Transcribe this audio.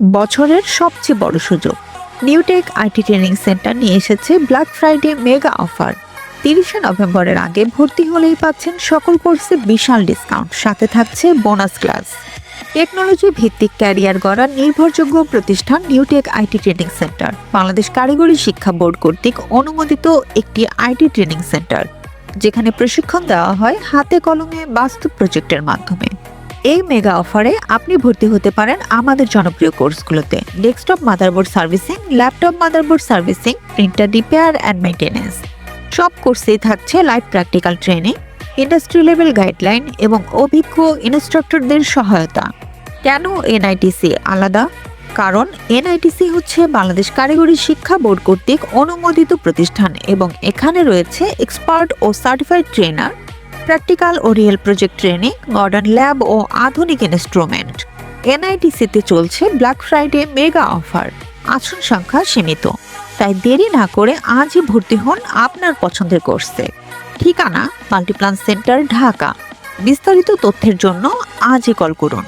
বছরের সবচেয়ে বড় সুযোগ। নিউটেক আইটি ট্রেনিং সেন্টার নিয়ে এসেছে ব্ল্যাক ফ্রাইডে মেগা অফার। তিরিশে নভেম্বরের আগে ভর্তি হলেই পাচ্ছেন সকল কোর্সে বিশাল ডিসকাউন্ট সাথে থাকছে বোনাস ক্লাস টেকনোলজি ভিত্তিক ক্যারিয়ার গড়ার নির্ভরযোগ্য প্রতিষ্ঠান Newtech IT training centre Bangladesh কারিগরি শিক্ষা বোর্ড কর্তৃক অনুমোদিত একটি আইটি ট্রেনিং সেন্টার যেখানে প্রশিক্ষণ দেওয়া হয় হাতে কলমে বাস্তব প্রজেক্টের মাধ্যমে। এই মেগা অফারে আপনি ভর্তি হতে পারেন আমাদের জনপ্রিয় কোর্সগুলোতে desktop motherboard servicing laptop motherboard servicing printer repair and maintenance সব কোর্সেই থাকছে live practical training industry level guideline এবং অভিজ্ঞ ইনস্ট্রাক্টরদের সহায়তা। কেন এনআইটিসি আলাদা? কারণ এনআইটিসি হচ্ছে বাংলাদেশ কারিগরি শিক্ষা বোর্ড কর্তৃক অনুমোদিত প্রতিষ্ঠান এবং এখানে রয়েছে এক্সপার্ট ও সার্টিফাইড ট্রেনার প্র্যাকটিক্যাল ও real project training modern lab ও আধুনিক ইনস্ট্রুমেন্ট এনআইটিসিতে চলছে ব্ল্যাক ফ্রাইডে মেগা অফার আসন সংখ্যা সীমিত। তাই দেরি না করে আজই ভর্তি হন আপনার পছন্দের কোর্সে ঠিকানা মাল্টিপ্লান সেন্টার ঢাকা। বিস্তারিত তথ্যের জন্য আজই কল করুন।